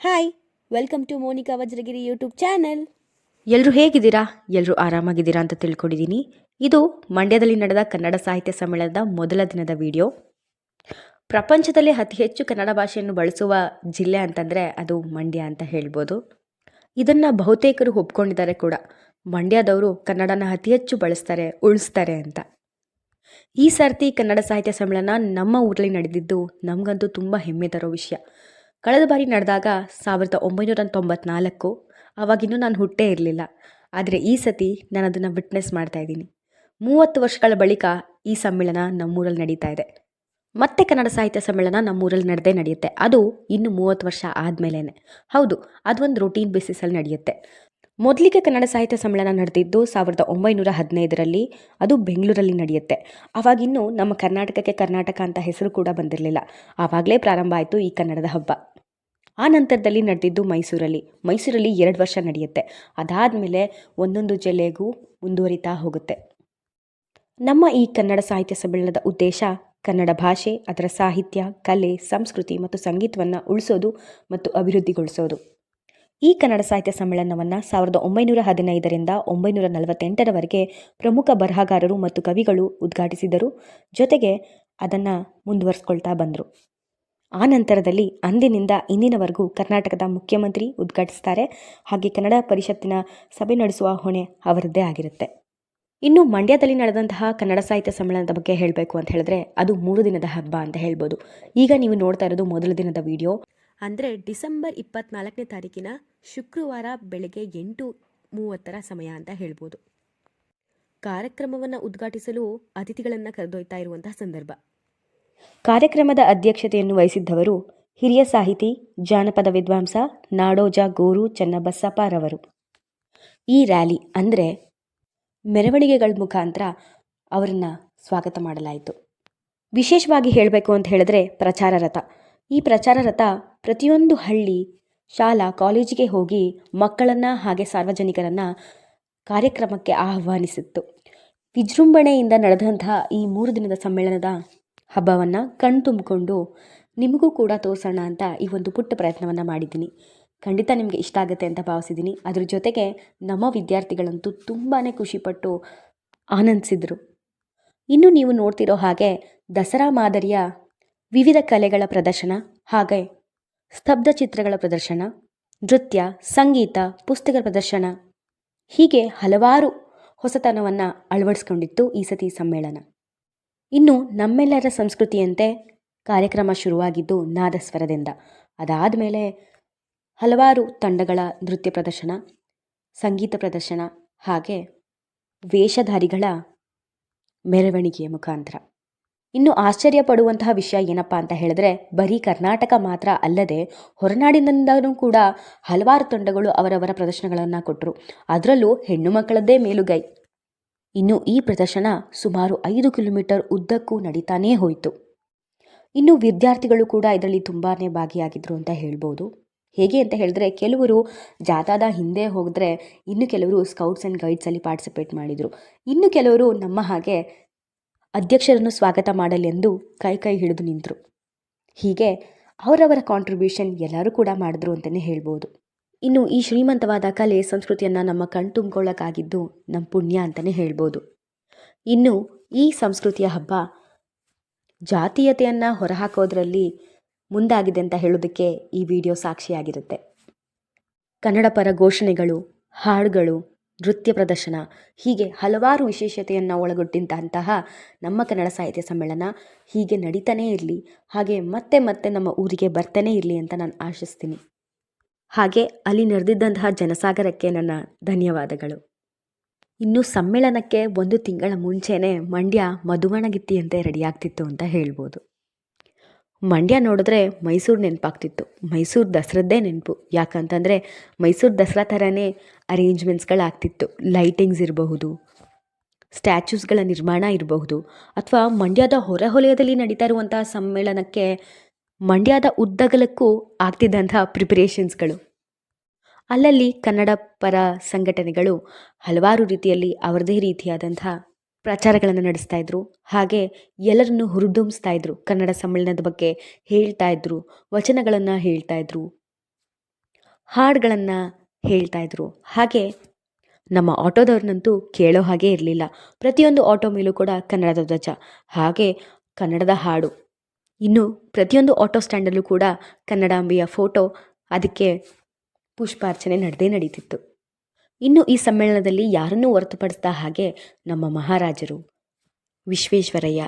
Hi welcome to Monika Vajragiri YouTube channel ಎಲ್ಲರೂ ಹೇಗಿದ್ದೀರಾ? ಎಲ್ಲರೂ ಆರಾಮಾಗಿದ್ದೀರಾ ಅಂತ ತಿಳ್ಕೊಂಡಿದ್ದೀನಿ. ಇದು ಮಂಡ್ಯದಲ್ಲಿ ನಡೆದ ಕನ್ನಡ ಸಾಹಿತ್ಯ ಸಮ್ಮೇಳನದ ಮೊದಲ ದಿನದ ವಿಡಿಯೋ. ಪ್ರಪಂಚದಲ್ಲಿ ಅತಿ ಹೆಚ್ಚು ಕನ್ನಡ ಭಾಷೆಯನ್ನು ಬಳಸುವ ಜಿಲ್ಲೆ ಅಂತಂದರೆ ಅದು ಮಂಡ್ಯ ಅಂತ ಹೇಳ್ಬೋದು. ಇದನ್ನು ಬಹುತೇಕರು ಒಪ್ಕೊಂಡಿದ್ದಾರೆ ಕೂಡ. ಮಂಡ್ಯದವರು ಕನ್ನಡನ ಅತಿ ಹೆಚ್ಚು ಬಳಸ್ತಾರೆ, ಉಳಿಸ್ತಾರೆ ಅಂತ. ಈ ಸರ್ತಿ ಕನ್ನಡ ಸಾಹಿತ್ಯ ಸಮ್ಮೇಳನ ನಮ್ಮ ಊರಲ್ಲಿ ನಡೆದಿದ್ದು ನಮಗಂತೂ ತುಂಬ ಹೆಮ್ಮೆ ತರೋ ವಿಷಯ. ಕಳೆದ ಬಾರಿ ನಡೆದಾಗ ಸಾವಿರದ ಒಂಬೈನೂರ ತೊಂಬತ್ನಾಲ್ಕು ಆವಾಗಿನ್ನೂ ನಾನು ಹುಟ್ಟೇ ಇರಲಿಲ್ಲ. ಆದರೆ ಈ ಸತಿ ನಾನು ಅದನ್ನು ವಿಟ್ನೆಸ್ ಮಾಡ್ತಾ ಇದ್ದೀನಿ. ಮೂವತ್ತು ವರ್ಷಗಳ ಬಳಿಕ ಈ ಸಮ್ಮೇಳನ ನಮ್ಮೂರಲ್ಲಿ ನಡೀತಾ ಇದೆ. ಮತ್ತೆ ಕನ್ನಡ ಸಾಹಿತ್ಯ ಸಮ್ಮೇಳನ ನಮ್ಮೂರಲ್ಲಿ ನಡೆದೇ ನಡೆಯುತ್ತೆ. ಅದು ಇನ್ನು ಮೂವತ್ತು ವರ್ಷ ಆದಮೇಲೇ ಹೌದು ಅದೊಂದು ರೊಟೀನ್ ಬೇಸಿಸಲ್ಲಿ ನಡೆಯುತ್ತೆ. ಮೊದಲಿಗೆ ಕನ್ನಡ ಸಾಹಿತ್ಯ ಸಮ್ಮೇಳನ ನಡೆದಿದ್ದು ಸಾವಿರದ ಒಂಬೈನೂರ ಹದಿನೈದರಲ್ಲಿ, ಅದು ಬೆಂಗಳೂರಲ್ಲಿ ನಡೆಯುತ್ತೆ. ಆವಾಗಿನ್ನೂ ನಮ್ಮ ಕರ್ನಾಟಕಕ್ಕೆ ಕರ್ನಾಟಕ ಅಂತ ಹೆಸರು ಕೂಡ ಬಂದಿರಲಿಲ್ಲ. ಆವಾಗಲೇ ಪ್ರಾರಂಭ ಆಯಿತು ಈ ಕನ್ನಡದ ಹಬ್ಬ. ಆ ನಂತರದಲ್ಲಿ ನಡೆದಿದ್ದು ಮೈಸೂರಲ್ಲಿ. ಮೈಸೂರಲ್ಲಿ ಎರಡು ವರ್ಷ ನಡೆಯುತ್ತೆ. ಅದಾದ ಮೇಲೆ ಒಂದೊಂದು ಜಿಲ್ಲೆಗೂ ಮುಂದುವರಿತಾ ಹೋಗುತ್ತೆ. ನಮ್ಮ ಈ ಕನ್ನಡ ಸಾಹಿತ್ಯ ಸಮ್ಮೇಳನದ ಉದ್ದೇಶ ಕನ್ನಡ ಭಾಷೆ, ಅದರ ಸಾಹಿತ್ಯ, ಕಲೆ, ಸಂಸ್ಕೃತಿ ಮತ್ತು ಸಂಗೀತವನ್ನು ಉಳಿಸೋದು ಮತ್ತು ಅಭಿವೃದ್ಧಿಗೊಳಿಸೋದು. ಈ ಕನ್ನಡ ಸಾಹಿತ್ಯ ಸಮ್ಮೇಳನವನ್ನು ಸಾವಿರದ ಒಂಬೈನೂರ ಹದಿನೈದರಿಂದ ಒಂಬೈನೂರ ನಲವತ್ತೆಂಟರವರೆಗೆ ಪ್ರಮುಖ ಬರಹಗಾರರು ಮತ್ತು ಕವಿಗಳು ಉದ್ಘಾಟಿಸಿದರು. ಜೊತೆಗೆ ಅದನ್ನು ಮುಂದುವರಿಸ್ಕೊಳ್ತಾ ಬಂದರು. ಆ ನಂತರದಲ್ಲಿ ಅಂದಿನಿಂದ ಇಂದಿನವರೆಗೂ ಕರ್ನಾಟಕದ ಮುಖ್ಯಮಂತ್ರಿ ಉದ್ಘಾಟಿಸ್ತಾರೆ. ಹಾಗೆ ಕನ್ನಡ ಪರಿಷತ್ತಿನ ಸಭೆ ನಡೆಸುವ ಹೊಣೆ ಅವರದ್ದೇ ಆಗಿರುತ್ತೆ. ಇನ್ನು ಮಂಡ್ಯದಲ್ಲಿ ನಡೆದಂತಹ ಕನ್ನಡ ಸಾಹಿತ್ಯ ಸಮ್ಮೇಳನದ ಬಗ್ಗೆ ಹೇಳಬೇಕು ಅಂತ ಹೇಳಿದ್ರೆ ಅದು ಮೂರು ದಿನದ ಹಬ್ಬ ಅಂತ ಹೇಳ್ಬೋದು. ಈಗ ನೀವು ನೋಡ್ತಾ ಇರೋದು ಮೊದಲ ದಿನದ ವಿಡಿಯೋ. ಅಂದರೆ ಡಿಸೆಂಬರ್ ಇಪ್ಪತ್ನಾಲ್ಕನೇ ತಾರೀಕಿನ ಶುಕ್ರವಾರ ಬೆಳಗ್ಗೆ ಎಂಟು ಮೂವತ್ತರ ಸಮಯ ಅಂತ ಹೇಳ್ಬೋದು. ಕಾರ್ಯಕ್ರಮವನ್ನು ಉದ್ಘಾಟಿಸಲು ಅತಿಥಿಗಳನ್ನು ಕರೆದೊಯ್ತಾ ಇರುವಂತಹ ಸಂದರ್ಭ. ಕಾರ್ಯಕ್ರಮದ ಅಧ್ಯಕ್ಷತೆಯನ್ನು ವಹಿಸಿದ್ದವರು ಹಿರಿಯ ಸಾಹಿತಿ, ಜಾನಪದ ವಿದ್ವಾಂಸ ನಾಡೋಜ ಗೋರು ಚನ್ನಬಸಪ್ಪರವರು. ಈ ರ್ಯಾಲಿ ಅಂದರೆ ಮೆರವಣಿಗೆಗಳ ಮುಖಾಂತರ ಅವರನ್ನು ಸ್ವಾಗತ ಮಾಡಲಾಯಿತು. ವಿಶೇಷವಾಗಿ ಹೇಳಬೇಕು ಅಂತ ಹೇಳಿದ್ರೆ ಪ್ರಚಾರ ರಥ. ಈ ಪ್ರಚಾರ ರಥ ಪ್ರತಿಯೊಂದು ಹಳ್ಳಿ, ಶಾಲಾ, ಕಾಲೇಜಿಗೆ ಹೋಗಿ ಮಕ್ಕಳನ್ನು ಹಾಗೆ ಸಾರ್ವಜನಿಕರನ್ನು ಕಾರ್ಯಕ್ರಮಕ್ಕೆ ಆಹ್ವಾನಿಸಿತ್ತು. ವಿಜೃಂಭಣೆಯಿಂದ ನಡೆದಂತಹ ಈ ಮೂರು ದಿನದ ಸಮ್ಮೇಳನದ ಹಬ್ಬವನ್ನು ಕಣ್ತುಂಬಿಕೊಂಡು ನಿಮಗೂ ಕೂಡ ತೋರಿಸೋಣ ಅಂತ ಈ ಒಂದು ಪುಟ್ಟ ಪ್ರಯತ್ನವನ್ನು ಮಾಡಿದ್ದೀನಿ. ಖಂಡಿತ ನಿಮಗೆ ಇಷ್ಟ ಆಗುತ್ತೆ ಅಂತ ಭಾವಿಸಿದ್ದೀನಿ. ಅದ್ರ ಜೊತೆಗೆ ನಮ್ಮ ವಿದ್ಯಾರ್ಥಿಗಳಂತೂ ತುಂಬಾ ಖುಷಿಪಟ್ಟು ಆನಂದಿಸಿದರು. ಇನ್ನು ನೀವು ನೋಡ್ತಿರೋ ಹಾಗೆ ದಸರಾ ಮಾದರಿಯ ವಿವಿಧ ಕಲೆಗಳ ಪ್ರದರ್ಶನ ಹಾಗೆ ಸ್ತಬ್ಧ ಚಿತ್ರಗಳ ಪ್ರದರ್ಶನ, ನೃತ್ಯ, ಸಂಗೀತ ಪುಸ್ತಕ ಪ್ರದರ್ಶನ ಹೀಗೆ ಹಲವಾರು ಹೊಸತನವನ್ನು ಅಳವಡಿಸ್ಕೊಂಡಿತ್ತು ಈ ಸತಿ ಸಮ್ಮೇಳನ. ಇನ್ನು ನಮ್ಮೆಲ್ಲರ ಸಂಸ್ಕೃತಿಯಂತೆ ಕಾರ್ಯಕ್ರಮ ಶುರುವಾಗಿದ್ದು ನಾದಸ್ವರದಿಂದ. ಅದಾದ ಮೇಲೆ ಹಲವಾರು ತಂಡಗಳ ನೃತ್ಯ ಪ್ರದರ್ಶನ, ಸಂಗೀತ ಪ್ರದರ್ಶನ ಹಾಗೆ ವೇಷಧಾರಿಗಳ ಮೆರವಣಿಗೆಯ ಮುಖಾಂತರ. ಇನ್ನು ಆಶ್ಚರ್ಯ ಪಡುವಂತಹ ವಿಷಯ ಏನಪ್ಪ ಅಂತ ಹೇಳಿದ್ರೆ, ಬರೀ ಕರ್ನಾಟಕ ಮಾತ್ರ ಅಲ್ಲದೆ ಹೊರನಾಡಿನಿಂದಲೂ ಕೂಡ ಹಲವಾರು ತಂಡಗಳು ಅವರವರ ಪ್ರದರ್ಶನಗಳನ್ನು ಕೊಟ್ಟರು ಅದರಲ್ಲೂ ಹೆಣ್ಣು ಮಕ್ಕಳದ್ದೇ ಮೇಲುಗೈ. ಇನ್ನು ಈ ಪ್ರದರ್ಶನ ಸುಮಾರು ಐದು ಕಿಲೋಮೀಟರ್ ಉದ್ದಕ್ಕೂ ನಡೀತಾನೇ ಹೋಯಿತು. ಇನ್ನು ವಿದ್ಯಾರ್ಥಿಗಳು ಕೂಡ ಇದರಲ್ಲಿ ತುಂಬಾ ಭಾಗಿಯಾಗಿದ್ದರು ಅಂತ ಹೇಳ್ಬೋದು. ಹೇಗೆ ಅಂತ ಹೇಳಿದ್ರೆ ಕೆಲವರು ಜಾಥಾದ ಹಿಂದೆ ಹೋದರೆ ಇನ್ನು ಕೆಲವರು ಸ್ಕೌಟ್ಸ್ ಆ್ಯಂಡ್ ಗೈಡ್ಸಲ್ಲಿ ಪಾರ್ಟಿಸಿಪೇಟ್ ಮಾಡಿದರು. ಇನ್ನು ಕೆಲವರು ನಮ್ಮ ಹಾಗೆ ಅಧ್ಯಕ್ಷರನ್ನು ಸ್ವಾಗತ ಮಾಡಲೆಂದು ಕೈ ಕೈ ಹಿಡಿದು ನಿಂತರು. ಹೀಗೆ ಅವರವರ ಕಾಂಟ್ರಿಬ್ಯೂಷನ್ ಎಲ್ಲರೂ ಕೂಡ ಮಾಡಿದ್ರು ಅಂತಲೇ ಹೇಳ್ಬೋದು. ಇನ್ನು ಈ ಶ್ರೀಮಂತವಾದ ಕಲೆ ಸಂಸ್ಕೃತಿಯನ್ನು ನಮ್ಮ ಕಣ್ತುಂಬ್ಕೊಳ್ಳೋಕ್ಕಾಗಿದ್ದು ನಮ್ಮ ಪುಣ್ಯ ಅಂತಲೇ ಹೇಳ್ಬೋದು. ಇನ್ನು ಈ ಸಂಸ್ಕೃತಿಯ ಹಬ್ಬ ಜಾತೀಯತೆಯನ್ನು ಹೊರಹಾಕೋದ್ರಲ್ಲಿ ಮುಂದಾಗಿದೆ ಅಂತ ಹೇಳೋದಕ್ಕೆ ಈ ವಿಡಿಯೋ ಸಾಕ್ಷಿಯಾಗಿರುತ್ತೆ. ಕನ್ನಡ ಪರ ಘೋಷಣೆಗಳು, ಹಾಡುಗಳು, ನೃತ್ಯ ಪ್ರದರ್ಶನ ಹೀಗೆ ಹಲವಾರು ವಿಶೇಷತೆಯನ್ನು ಒಳಗೊಂಡಿದ್ದಂತಹ ನಮ್ಮ ಕನ್ನಡ ಸಾಹಿತ್ಯ ಸಮ್ಮೇಳನ ಹೀಗೆ ನಡೀತಾನೇ ಇರಲಿ, ಹಾಗೆ ಮತ್ತೆ ಮತ್ತೆ ನಮ್ಮ ಊರಿಗೆ ಬರ್ತಾನೇ ಇರಲಿ ಅಂತ ನಾನು ಆಶಿಸ್ತೀನಿ. ಹಾಗೆ ಅಲ್ಲಿ ನಡೆದಿದ್ದಂತಹ ಜನಸಾಗರಕ್ಕೆ ನನ್ನ ಧನ್ಯವಾದಗಳು. ಇನ್ನು ಸಮ್ಮೇಳನಕ್ಕೆ ಒಂದು ತಿಂಗಳ ಮುಂಚೆನೇ ಮಂಡ್ಯ ಮಧುವಣಗಿತ್ತಿಯಂತೆ ರೆಡಿಯಾಗ್ತಿತ್ತು ಅಂತ ಹೇಳ್ಬೋದು. ಮಂಡ್ಯ ನೋಡಿದ್ರೆ ಮೈಸೂರು ನೆನಪಾಗ್ತಿತ್ತು. ಮೈಸೂರು ದಸರದ್ದೇ ನೆನಪು. ಯಾಕಂತಂದರೆ ಮೈಸೂರು ದಸರಾ ಥರನೇ ಅರೇಂಜ್ಮೆಂಟ್ಸ್ಗಳಾಗ್ತಿತ್ತು ಲೈಟಿಂಗ್ಸ್ ಇರಬಹುದು ಸ್ಟ್ಯಾಚ್ಯೂಸ್ಗಳ ನಿರ್ಮಾಣ ಇರಬಹುದು, ಅಥವಾ ಮಂಡ್ಯದ ಹೊರಹೊಲಯದಲ್ಲಿ ನಡೀತಾ ಇರುವಂಥ ಸಮ್ಮೇಳನಕ್ಕೆ ಮಂಡ್ಯದ ಉದ್ದಗಲಕ್ಕೂ ಆಗ್ತಿದ್ದಂಥ ಪ್ರಿಪರೇಷನ್ಸ್ಗಳು ಅಲ್ಲಲ್ಲಿ ಕನ್ನಡ ಪರ ಸಂಘಟನೆಗಳು ಹಲವಾರು ರೀತಿಯಲ್ಲಿ ಅವರದೇ ರೀತಿಯಾದಂಥ ಪ್ರಚಾರಗಳನ್ನು ನಡೆಸ್ತಾ ಇದ್ರು. ಹಾಗೆ ಎಲ್ಲರನ್ನು ಹುರಿದುಂಬಿಸ್ತಾ ಇದ್ರು. ಕನ್ನಡ ಸಮ್ಮೇಳನದ ಬಗ್ಗೆ ಹೇಳ್ತಾ ಇದ್ರು. ವಚನಗಳನ್ನು ಹೇಳ್ತಾ ಇದ್ರು. ಹಾಡುಗಳನ್ನು ಹೇಳ್ತಾ ಇದ್ರು. ಹಾಗೆ ನಮ್ಮ ಆಟೋದವ್ರನ್ನಂತೂ ಕೇಳೋ ಹಾಗೆ ಇರಲಿಲ್ಲ. ಪ್ರತಿಯೊಂದು ಆಟೋ ಮೇಲೂ ಕೂಡ ಕನ್ನಡದ ಧ್ವಜ. ಹಾಗೆ ಕನ್ನಡದ ಹಾಡು. ಇನ್ನು ಪ್ರತಿಯೊಂದು ಆಟೋ ಸ್ಟ್ಯಾಂಡಲ್ಲೂ ಕೂಡ ಕನ್ನಡಾಂಬೆಯ ಫೋಟೋ ಅದಕ್ಕೆ ಪುಷ್ಪಾರ್ಚನೆ ನಡೆದೇ ನಡೀತಿತ್ತು. ಇನ್ನು ಈ ಸಮ್ಮೇಳನದಲ್ಲಿ ಯಾರನ್ನೂ ಹೊರತುಪಡಿಸಿದ ಹಾಗೆ ನಮ್ಮ ಮಹಾರಾಜರು ವಿಶ್ವೇಶ್ವರಯ್ಯ,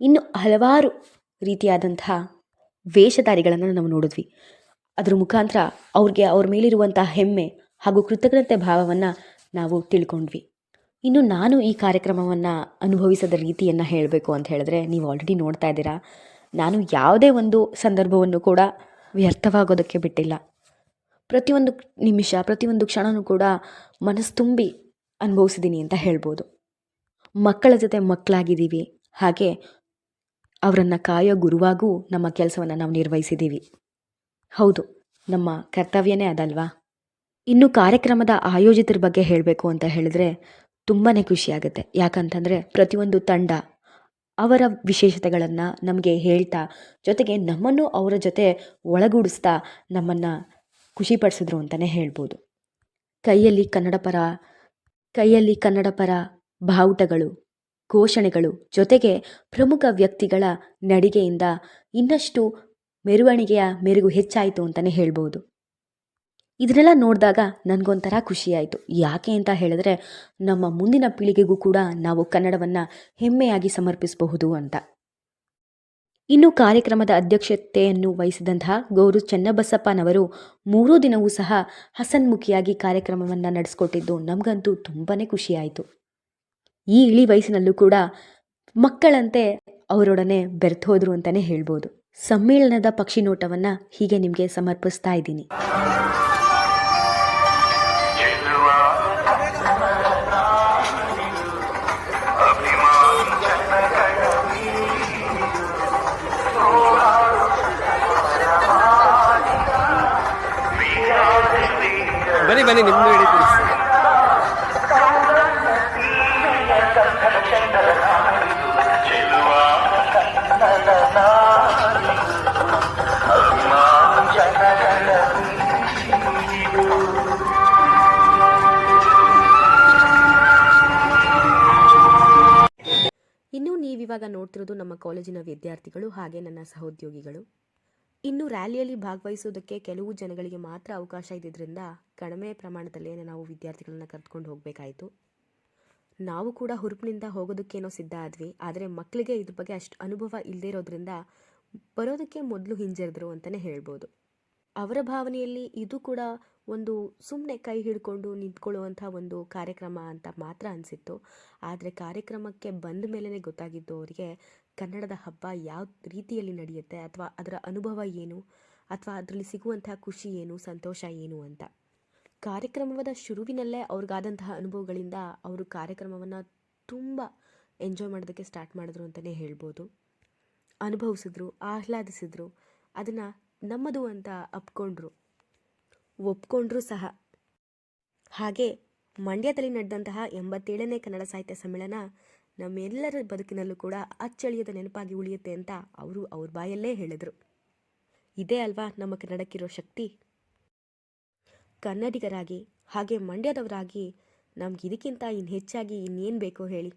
ಇನ್ನು ಹಲವಾರು ರೀತಿಯಾದಂತಹ ವೇಷಧಾರಿಗಳನ್ನು ನಾವು ನೋಡಿದ್ವಿ. ಅದರ ಮುಖಾಂತರ ಅವ್ರಿಗೆ ಅವ್ರ ಮೇಲಿರುವಂಥ ಹೆಮ್ಮೆ ಹಾಗೂ ಕೃತಜ್ಞತೆ ಭಾವವನ್ನು ನಾವು ತಿಳ್ಕೊಂಡ್ವಿ. ಇನ್ನು ನಾನು ಈ ಕಾರ್ಯಕ್ರಮವನ್ನು ಅನುಭವಿಸದ ರೀತಿಯನ್ನು ಹೇಳಬೇಕು ಅಂತ ಹೇಳಿದ್ರೆ ನೀವು ಆಲ್ರೆಡಿ ನೋಡ್ತಾ ಇದ್ದೀರಾ? ನಾನು ಯಾವುದೇ ಒಂದು ಸಂದರ್ಭವನ್ನು ಕೂಡ ವ್ಯರ್ಥವಾಗೋದಕ್ಕೆ ಬಿಟ್ಟಿಲ್ಲ. ಪ್ರತಿಯೊಂದು ನಿಮಿಷ, ಪ್ರತಿಯೊಂದು ಕ್ಷಣವೂ ಕೂಡ ಮನಸ್ಸು ತುಂಬಿ ಅನುಭವಿಸಿದ್ದೀನಿ ಅಂತ ಹೇಳ್ಬೋದು. ಮಕ್ಕಳ ಜೊತೆ ಮಕ್ಕಳಾಗಿದ್ದೀವಿ. ಹಾಗೆ ಅವರನ್ನು ಕಾಯೋ ಗುರುವಾಗೂ ನಮ್ಮ ಕೆಲಸವನ್ನು ನಾವು ನಿರ್ವಹಿಸಿದ್ದೀವಿ. ಹೌದು, ನಮ್ಮ ಕರ್ತವ್ಯನೇ ಅದಲ್ವಾ? ಇನ್ನು ಕಾರ್ಯಕ್ರಮದ ಆಯೋಜಿತರ ಬಗ್ಗೆ ಹೇಳಬೇಕು ಅಂತ ಹೇಳಿದ್ರೆ ತುಂಬಾ ಖುಷಿಯಾಗುತ್ತೆ ಯಾಕಂತಂದರೆ ಪ್ರತಿಯೊಂದು ತಂಡ ಅವರ ವಿಶೇಷತೆಗಳನ್ನು ನಮಗೆ ಹೇಳ್ತಾ, ಜೊತೆಗೆ ನಮ್ಮನ್ನು ಅವರ ಜೊತೆ ಒಳಗೂಡಿಸ್ತಾ ನಮ್ಮನ್ನು ಖುಷಿಪಡಿಸಿದ್ರು ಅಂತಲೇ ಹೇಳ್ಬೋದು. ಕೈಯಲ್ಲಿ ಕನ್ನಡ ಪರ ಕೈಯಲ್ಲಿ ಕನ್ನಡ ಪರ ಬಾವುಟಗಳು, ಘೋಷಣೆಗಳು, ಜೊತೆಗೆ ಪ್ರಮುಖ ವ್ಯಕ್ತಿಗಳ ನಡಿಗೆಯಿಂದ ಇನ್ನಷ್ಟು ಮೆರವಣಿಗೆಯ ಮೆರುಗು ಹೆಚ್ಚಾಯಿತು ಅಂತಲೇ ಹೇಳ್ಬೋದು. ಇದನ್ನೆಲ್ಲ ನೋಡಿದಾಗ ನನಗೊಂಥರ ಖುಷಿಯಾಯಿತು. ಯಾಕೆ ಅಂತ ಹೇಳಿದ್ರೆ, ನಮ್ಮ ಮುಂದಿನ ಪೀಳಿಗೆಗೂ ಕೂಡ ನಾವು ಕನ್ನಡವನ್ನು ಹೆಮ್ಮೆಯಾಗಿ ಸಮರ್ಪಿಸಬಹುದು ಅಂತ. ಇನ್ನು ಕಾರ್ಯಕ್ರಮದ ಅಧ್ಯಕ್ಷತೆಯನ್ನು ವಹಿಸಿದಂತಹ ಗೌರು ಚನ್ನಬಸಪ್ಪನವರು ಮೂರೂ ದಿನವೂ ಸಹ ಹಸನ್ಮುಖಿಯಾಗಿ ಕಾರ್ಯಕ್ರಮವನ್ನು ನಡೆಸ್ಕೊಟ್ಟಿದ್ದು ನಮಗಂತೂ ತುಂಬಾ ಖುಷಿಯಾಯಿತು. ಈ ಇಳಿ ವಯಸ್ಸಿನಲ್ಲೂ ಕೂಡ ಮಕ್ಕಳಂತೆ ಅವರೊಡನೆ ಬೆರೆತೋದ್ರು ಅಂತಲೇ ಹೇಳ್ಬೋದು. ಸಮ್ಮೇಳನದ ಪಕ್ಷಿ ನೋಟವನ್ನು ಹೀಗೆ ನಿಮಗೆ ಸಮರ್ಪಿಸ್ತಾ ಇದ್ದೀನಿ. ನೀವಿವಾಗ ನೋಡ್ತಿರೋದು ನಮ್ಮ ಕಾಲೇಜಿನ ವಿದ್ಯಾರ್ಥಿಗಳು ಹಾಗೆ ನನ್ನ ಸಹೋದ್ಯೋಗಿಗಳು. ಇನ್ನು ರ್ಯಾಲಿಯಲ್ಲಿ ಭಾಗವಹಿಸೋದಕ್ಕೆ ಕೆಲವು ಜನಗಳಿಗೆ ಮಾತ್ರ ಅವಕಾಶ ಇದ್ದಿದ್ದರಿಂದ ಕಡಿಮೆ ಪ್ರಮಾಣದಲ್ಲೇ ನಾವು ವಿದ್ಯಾರ್ಥಿಗಳನ್ನ ಕರೆದುಕೊಂಡು ಹೋಗಬೇಕಾಯಿತು. ನಾವು ಕೂಡ ಹುರುಪಿನಿಂದ ಹೋಗೋದಕ್ಕೇನೋ ಸಿದ್ಧ ಆದ್ವಿ. ಆದರೆ ಮಕ್ಕಳಿಗೆ ಇದ್ರ ಬಗ್ಗೆ ಅಷ್ಟು ಅನುಭವ ಇಲ್ಲದೇ ಇರೋದ್ರಿಂದ ಬರೋದಕ್ಕೆ ಮೊದಲು ಹಿಂಜರಿದ್ರು ಅಂತಲೇ ಹೇಳ್ಬೋದು. ಅವರ ಭಾವನೆಯಲ್ಲಿ ಇದು ಕೂಡ ಒಂದು ಸುಮ್ಮನೆ ಕೈ ಹಿಡ್ಕೊಂಡು ನಿಂತ್ಕೊಳ್ಳುವಂಥ ಒಂದು ಕಾರ್ಯಕ್ರಮ ಅಂತ ಮಾತ್ರ ಅನಿಸಿತ್ತು. ಆದರೆ ಕಾರ್ಯಕ್ರಮಕ್ಕೆ ಬಂದ ಮೇಲೇ ಗೊತ್ತಾಗಿದ್ದು ಅವರಿಗೆ ಕನ್ನಡದ ಹಬ್ಬ ಯಾವ ರೀತಿಯಲ್ಲಿ ನಡೆಯುತ್ತೆ ಅಥವಾ ಅದರ ಅನುಭವ ಏನು ಅಥವಾ ಅದರಲ್ಲಿ ಸಿಗುವಂಥ ಖುಷಿ ಏನು, ಸಂತೋಷ ಏನು ಅಂತ. ಕಾರ್ಯಕ್ರಮದ ಶುರುವಿನಲ್ಲೇ ಅವ್ರಿಗಾದಂತಹ ಅನುಭವಗಳಿಂದ ಅವರು ಕಾರ್ಯಕ್ರಮವನ್ನು ತುಂಬ ಎಂಜಾಯ್ ಮಾಡೋದಕ್ಕೆ ಸ್ಟಾರ್ಟ್ ಮಾಡಿದ್ರು ಅಂತಲೇ ಹೇಳ್ಬೋದು. ಅನುಭವಿಸಿದ್ರು, ಆಹ್ಲಾದಿಸಿದ್ರು. ಅದನ್ನು ನಮ್ಮದು ಅಂತ ಅಪ್ಕೊಂಡ್ರು. ಒಪ್ಕೊಂಡ್ರು ಸಹ. ಹಾಗೆ ಮಂಡ್ಯದಲ್ಲಿ ನಡೆದಂತಹ ಎಂಬತ್ತೇಳನೇ ಕನ್ನಡ ಸಾಹಿತ್ಯ ಸಮ್ಮೇಳನ ನಮ್ಮೆಲ್ಲರ ಬದುಕಿನಲ್ಲೂ ಕೂಡ ಅಚ್ಚಳಿಯದ ನೆನಪಾಗಿ ಉಳಿಯುತ್ತೆ ಅಂತ ಅವರು ಅವ್ರ ಬಾಯಲ್ಲೇ ಹೇಳಿದರು. ಇದೇ ಅಲ್ವಾ ನಮ್ಮ ಕನ್ನಡಕ್ಕಿರೋ ಶಕ್ತಿ? ಕನ್ನಡಿಗರಾಗಿ ಹಾಗೆ ಮಂಡ್ಯದವರಾಗಿ ನಮ್ಗೆ ಇದಕ್ಕಿಂತ ಇನ್ನು ಹೆಚ್ಚಾಗಿ ಇನ್ನೇನು ಬೇಕೋ ಹೇಳಿ.